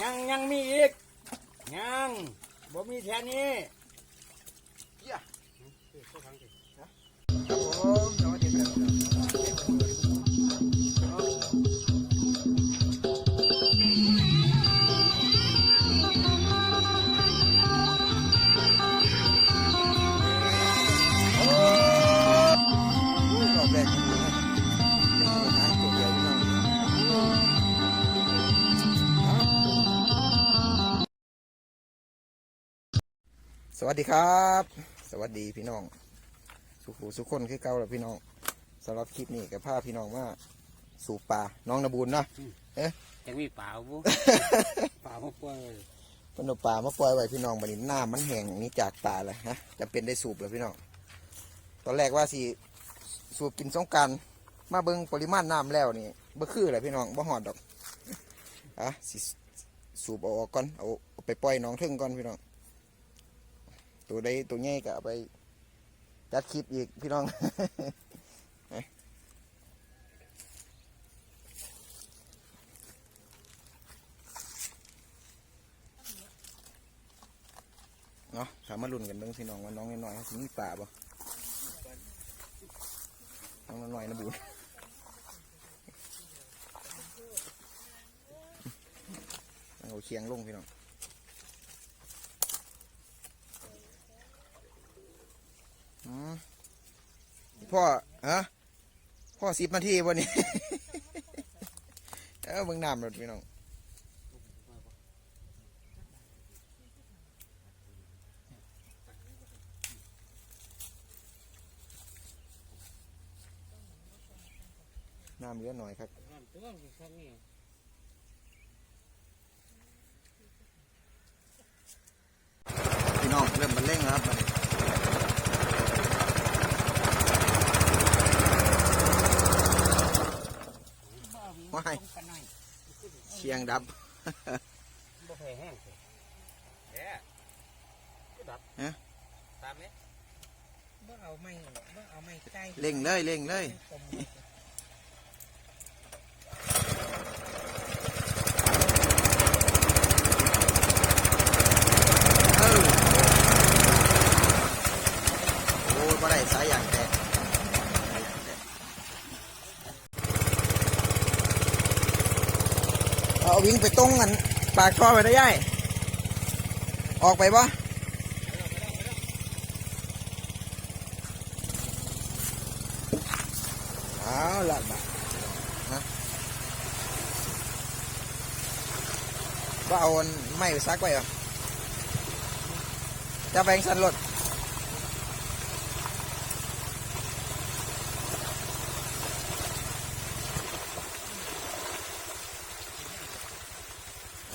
ยังยังมีอีก ยังบ่มีแค่นี้ครับผมสวัสดีครั สวัสดีครับ สวัสดีพี่น้อง สุขหูสุขคนคือเก่าแล้วพี่น้องสำหรับคลิปนี้กับพาพี่น้องว่าสู่ป่าน้องนาบูนเนาะยังมีป่าบุป่ามาป่วยปนเอาป่ามาปล่อยไว้พี่น้องบัดนี้น้ำมันแห้งหนี่จากป่าเลยฮะจะเป็นได้สูบเลยพี่น้องตอนแรกว่าสิสูบกินสงกรารมาเบิ่งปริมาณน้ำแล้วนี่บ่คือเลยพี่น้องบ่หอดดอกอะสิสูบเอาออกก่อนเอาเอาไปปล่อยหน้องทึ่งก่อนพี่น้อง ตัวใดตัวใหญ่ก็เอาไปจัดคลิปอีกพี่น้องเนาะถามมาลุ้นกันเบิ่งพี่น้องว่าน้องน้อยๆสิมีป่าบ่น้องน้อยๆนะบูเอาเชียงลงพี่น้อง พ่อฮะพ่อสิบนาทีวันนี้ เออเบิ่งน้ำรถพี่น้องน้ำเหลือหน่อยครับพี่น้องเริ่มมันเร่งแล้วครับ บัดนี้ว้ายเชียงดับบ่เคยแห้งเลยแย่ก็ดับฮะตามนี้บ่เอาไม่บ่เอาไม่ใกล้เร่งเลยเร่งเลยเออโอ้ยบ่ได้สายอย่างแตกสายยางแตก เอาวิ่งไปตรงกัน ปากท่อไปได้ย่ายออกไปบ่เอาละบ่ะฮะว่าเอาไม้ไปซักไว้เหรอจะแบ่งสันรถ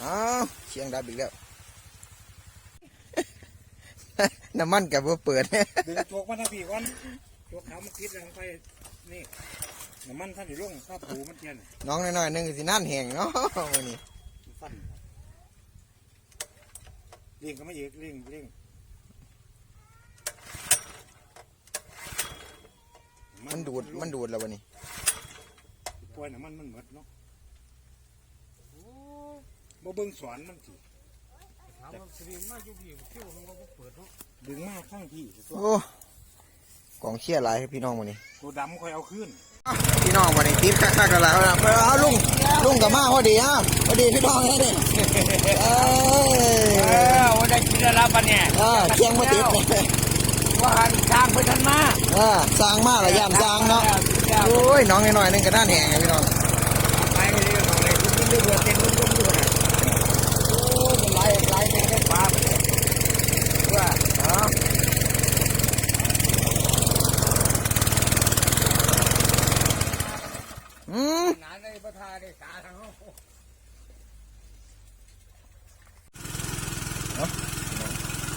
อ้าวเชียงดับอีกแล้ว น้ำมันกับว่าเปิด ดึงโจกมาทางพี่ก่อนโจกเขามาคิดลงไปนี่น้ำมันท่านอยู่ลงข้าวปูมันเทียนน้องน้อยๆหนึงสินั่นแห้งเนาะมื้อนี้มันฟันเร่งก็ไม่เยกเร่งเร่งมันดูดมันดูดแล้ววันนี้ ปล่อยน้ำมันมันหมดเนาะ บ่เบิ่งสอนมันสิถามว่าสรีมาอยู่พี่เที่ยวมันก็บ่เปิดเนาะดึงมาข้างพี่ตัวโอ้กองเชียร์หลายครับพี่น้องวันนี้ตัวดำคอยเอาขึ้นพี่น้องวันนี้ติดคักๆกันแล้วนะเอาลุงลุงกับมาพอดีอะพอดีพี่น้องเลยนี่เอ้ยอได้กินแล้วรับปะเนี่ยเออเชียงมาติดว่าหันทางไปทันมาเออสร้างมากเลยย่ำสร้างเนาะโอ้ยน้องน้อยๆหนึงก็ด้านแห้งอะพี่น้องไปเรื่อยๆเลยคุณเรื่อยๆเต็มรุ่มๆอยู่นะโอ้ยมันไหลไหลเป็นแค่ปลาไปเลยว่า เอาอืม หนาในประทาได้ตาทางเขา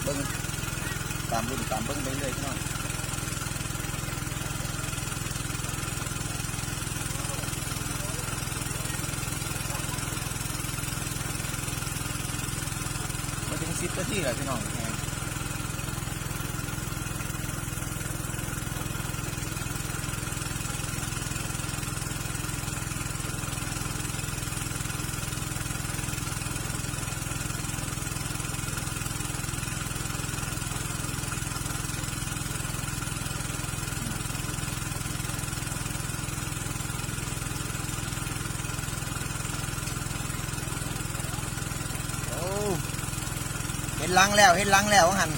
เบิ้งตามรุ่นตามเบิ้งไปเรื่อยพี่น้องมาถึงสิบนาทีแล้วพี่น้อง โอ้ เห็นลังแล้วเห็นลังแล้วหัน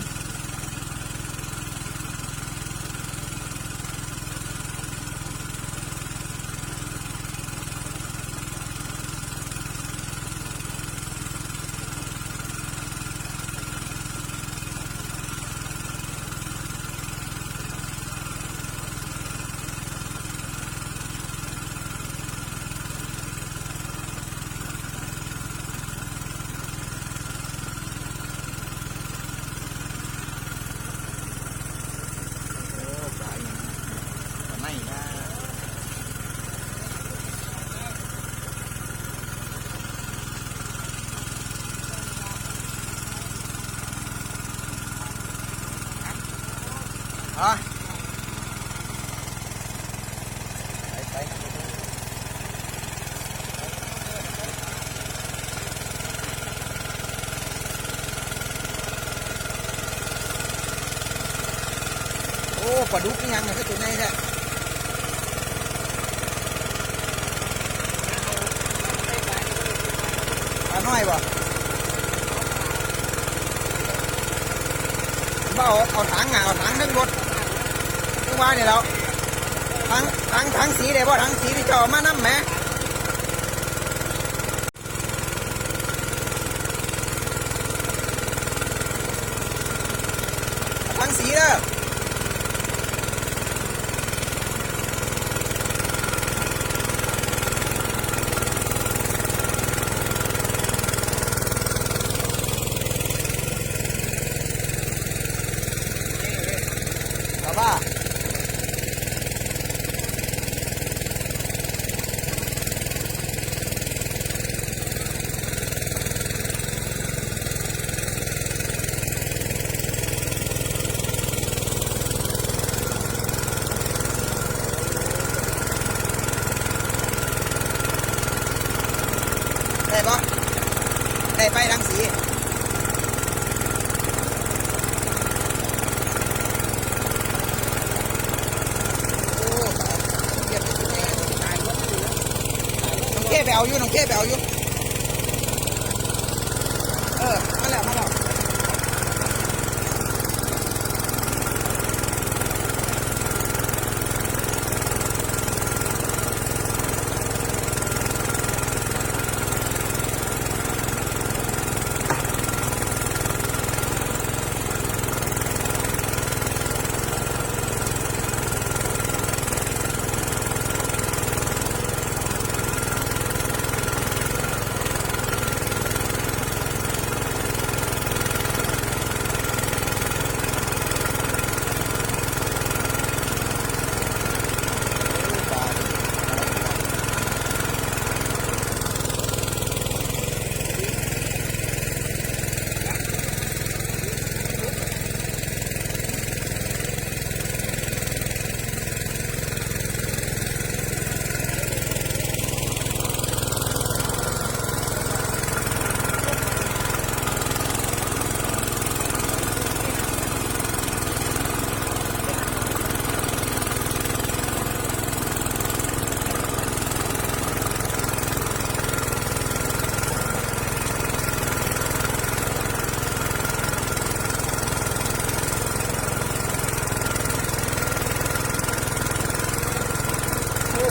โอ้ปลาอย่างปลาไม่นะอะไปไปโอ้ ปลาดุกนี่ยังเนี่ยคือตัวไหนเนี่ปลาน้อยบ่บ่เอาเอาถังอะเอาถังทั้งรถทั้งว่าเนี่ยเราถังถังถังสีเลยบ่าถังสีที่จาเอามาน้ำแมเอาถังสีเด้อ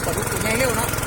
Và rút 呢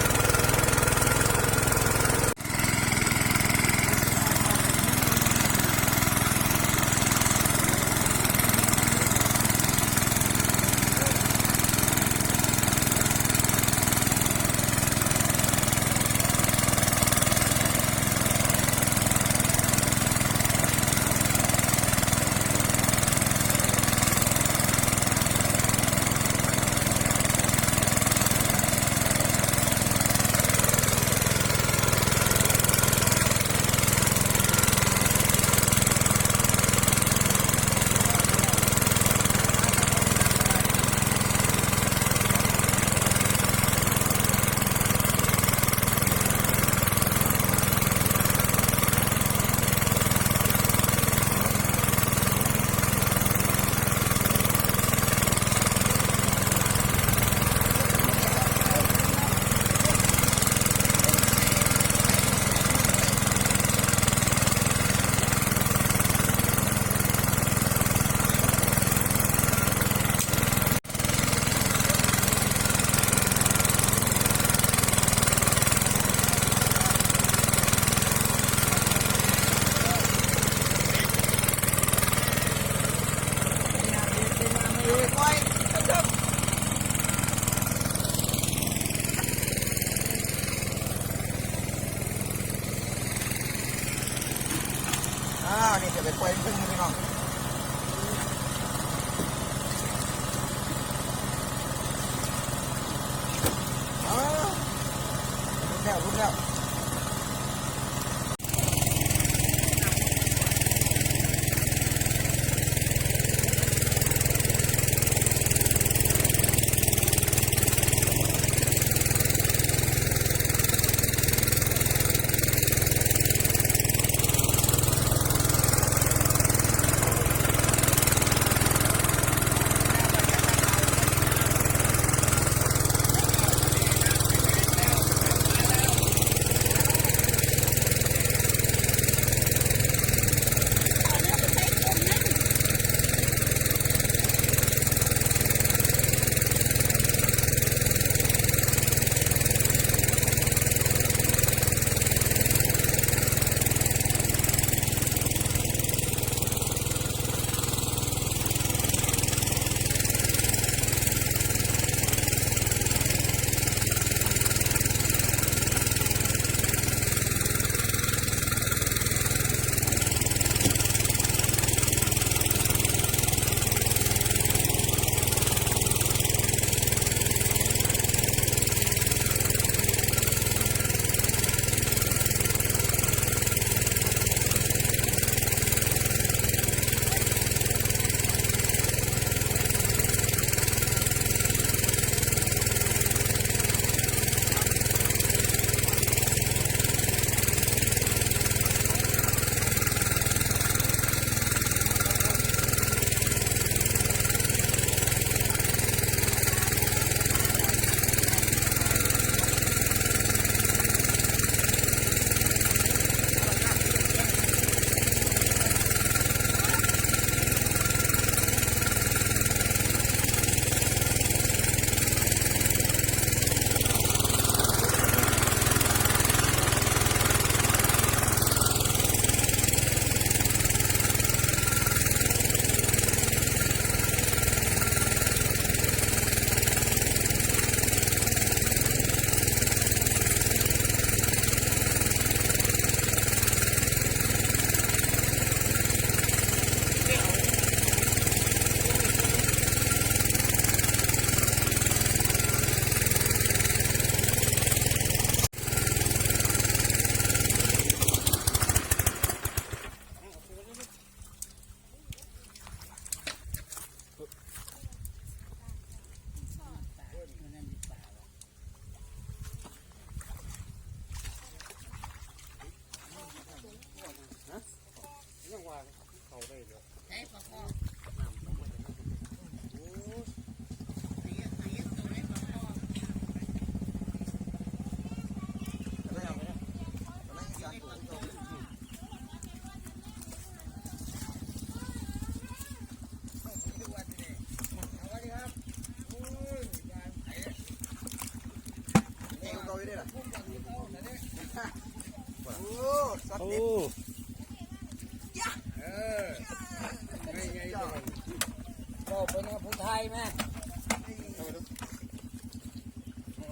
ออป็นผู้ไทยแม่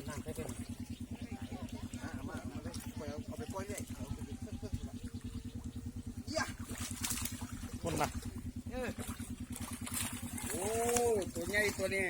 นั่งไปเป็นเอาไปปล่อยเลยคนละโอ้ตัวใหญ่ตัวนี้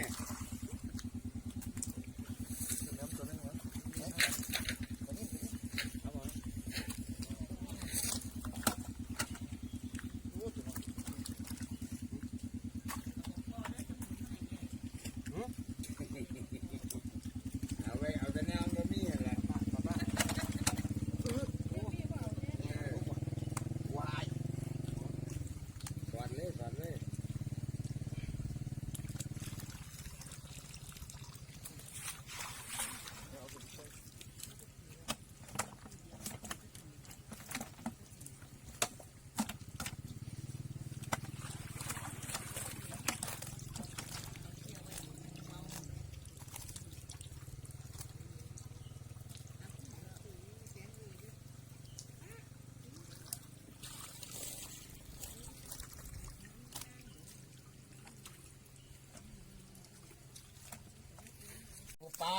ปลา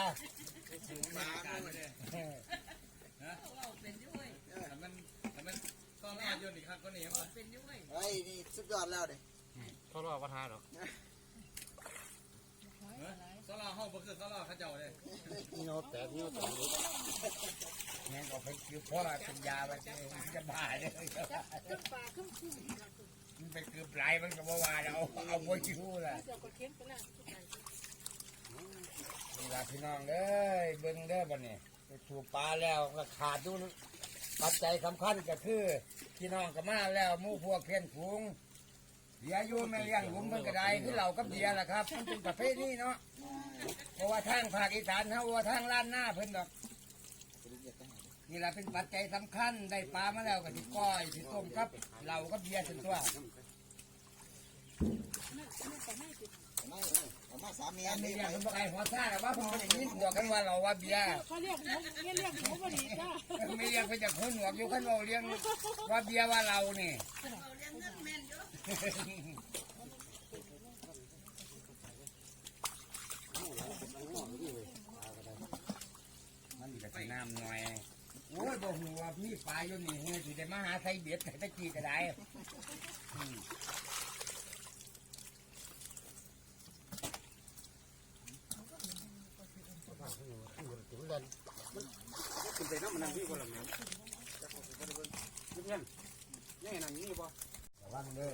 ปลาเลยนะเราเป็นด้วยแต่มันแต่มันต้องรอดยนอีกครั้งก็หนีมาเป็นด้วยไอ้นี่สุดยอดแล้วเด็กเขารอประธานหรอกสลาห้องบ่คือสลาข้าเจ้าเลยนี่เอาแต่นี่เอาแต่แม่ก็ไปคือเพ่อกินยาไปจะบ้าเลยขึ้นปลาขึ้นขึ้นมันไปคือปลายมันก็บ่ว่าเราเอาบ่ชิวล่ะ นี่ล่ะพี่น้องเอ้ยเบิ่งเด้อบัดนี้ไปถูกปลาแล้วราคาดดูปัจจัยสำคัญก็คือพี่น้องก็มาแล้วหมู่พวกเพื่อนฝูงเบียอยู่แม่เลี้ยงหลุมเพิ่นก็ได้คือเหล้ากับเบียล่ะครับมันเป็นประเภทนี้เนาะเพราะว่าทางภาคอีสานเฮาว่าทางล้านหน้าเพิ่นดอกนี่แหละเป็นปัจจัยสำคัญได้ปลามาแล้วก็สิก้อยสิต้มครับเหล้ากับเบียร์ส่วนตัวไม่าสามีอันนี้นี่อไปย่างคนบอกไอ้หัวซ่าแต่ว่าผมไม่ได้ยินบอกกันว่าเราว่าเบียร์เขาเรียกหมูเรียกเรียกหมูพอดีจ้าไม่เรียกไปจากคนหนวอยู่ขันเราเลี้ยงว่าเบียร์ว่าเราเนี่มันก็สิน้ำหน่อยโอ้ยบ่หูว่าพี่ปลาอยู่นี่เฮ้ยสิได้มาหาไทยเบียดไทยตะกี้ก็ได้ คุณไปน้ำมันนั่งที่คนละแม่ยังยังนั่งนี่บ่ ระวังเด้อ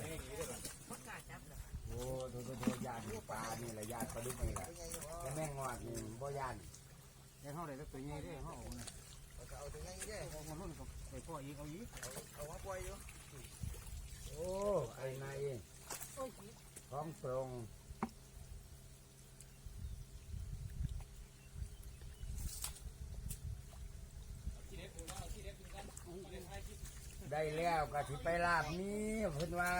โอ้ดูดูดูยานปลานี่แหละยานปลาดุกนี่แหละแล้วแม่งอดนี่บ่ยาน ยังเขาได้ตัวใหญ่ได้เขาเอา เอาถึงอย่างนี้เด้ เอามาลุ่นกับไปพ่ออีกเอาอีก เอามาปล่อยอยู่ โอ้ไอ้นาย องตรงได้แล้วก็สิไปลาบนี้เพิ่นว่า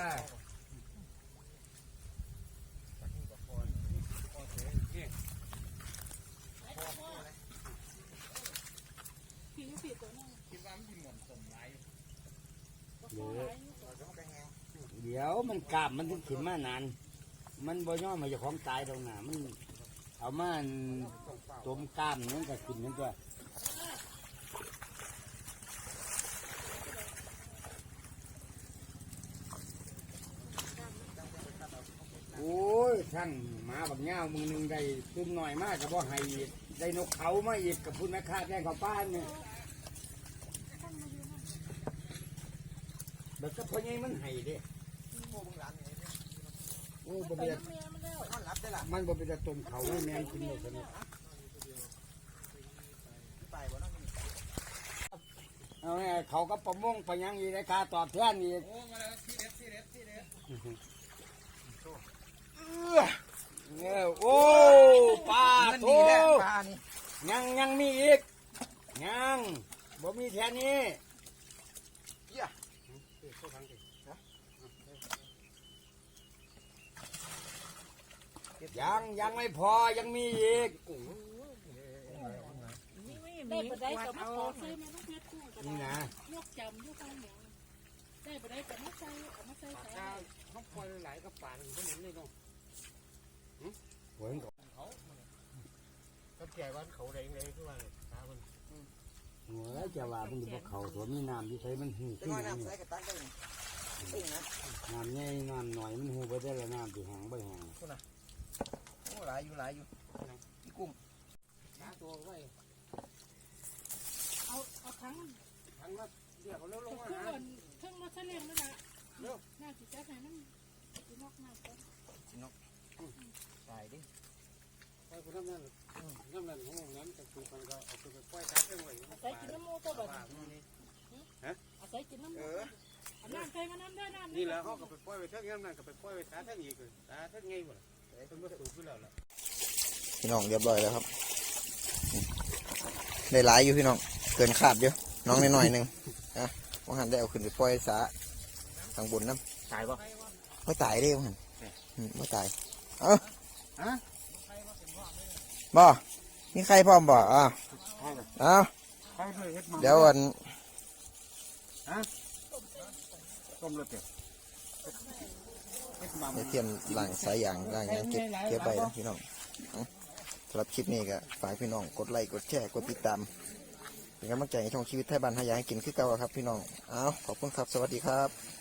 เดี๋ยวมันกล้ามมันถึงขึ้นมานาน มันบ่ย่อมาจากของตายตรงหน้ามัน เอามานต้มกล้ามนั่นก็ขึ้นนั่นตัวโอ้ยช่างหมาบักเง่ามือหนึงได้ตุ้มหน่อยมากกับบ่ให้อีกได้นกเขามาอีกกับพุ่นแม่ค้าแจ้งเขาป้านเนี่ยเด็กก็พอยังมันให้เด้ โอ้มึงหลานนี่ โอ้บ่เป็นมันแล้วมันรับได้ล่ะเป็นจะต้มเขาให้แมงกินหมดเลยเนาะเอาไงเขาก็ประมงไปยังอีกราคาตอบแทนอีกโอ้มาแล้วที่เด็ดที่เด็ดที่เด็ด เออโอ้ปลา มัน โถ ดีแหละปลานี่ ยังยังมีอีกยังบ่มีแค่นี้ เหี้ย ยังยังไม่พอยังมีอีกได้ปได้กับมาขอซื้อมาต้องเพชรคู่กันนี่นะยกจำยกเอาอย่างได้ปได้กับมาใส่เอามาใส่ใส่ถ้าเขาปล่อยหลายกับป่านเขาเห็นเลยเนาะโอ้ยก็แก่วันเขาแรงเลยคือว่าตาคนหัวจะว่ามันบ่เข้าตัวมีน้ำอยู่ใส่มันหูจะขึ้นน้อยนี่น้ำใส่กระตักได้ตึ้งนะน้ำใหญ่น้ำหน่อยมันหูไปได้ละน้ำสิแห้งบ่แห้งโอ้ หลายอยู่หลายอยู่พี่กุ้งตาตัวไว้เอาเอาทั้งทั้งว่าเดี๋ยวเขาเร็วลงมาเครื่องหาเครื่องมาเฉลี่ยมันละน่าจิตใจไหนนั่นจีนอกหน้าก็ตายดิไปคนนั้นนั่นน้ำนั่นของนั้นจะถูกกันก็เอาไปปล่อยตาเองไว้ใส่กินน้ำมูตัวแบบป่านี่เอาใส่กินน้ำมูเอาน้ำใส่มาน้ำได้น้ำนี่แหละเขาก็ไปปล่อยไปเท่านั้นนั่นก็ไปปล่อยไปตาเท่าอีกตาเท่าไงบ่ล่ะ เป็นวัตถุขึ้นแล้วล่ะพี่น้องเรียบร้อยแล้วครับได้หลายอยู่พี่น้องเกินขาดอยู่น้องนิดหน่อยหนึ่งนะว่าหันได้เอาขึ้นไปปล่อยสาทางบนน้ำตายปะไม่ตายเด้ว่าหันอืมไม่ตายเอ้าฮะบ่มีใครพร้อมบ่อ่าเอ้าใครเคยเฮ็ดมาเดี๋ยววันต้มรถเดี๋ยว เดี๋ยวเทียนหลังสายยางหลังยางเก็บเก็บไปนะพี่น้องสำหรับคลิปนี้ก็ฝากพี่น้องกดไลค์กดแชร์กดติดตามเป็นกำลังใจให้ช่องชีวิตไทยบ้านหายายกินคือเก่าครับพี่น้อง เอาขอบคุณครับ สวัสดีครับ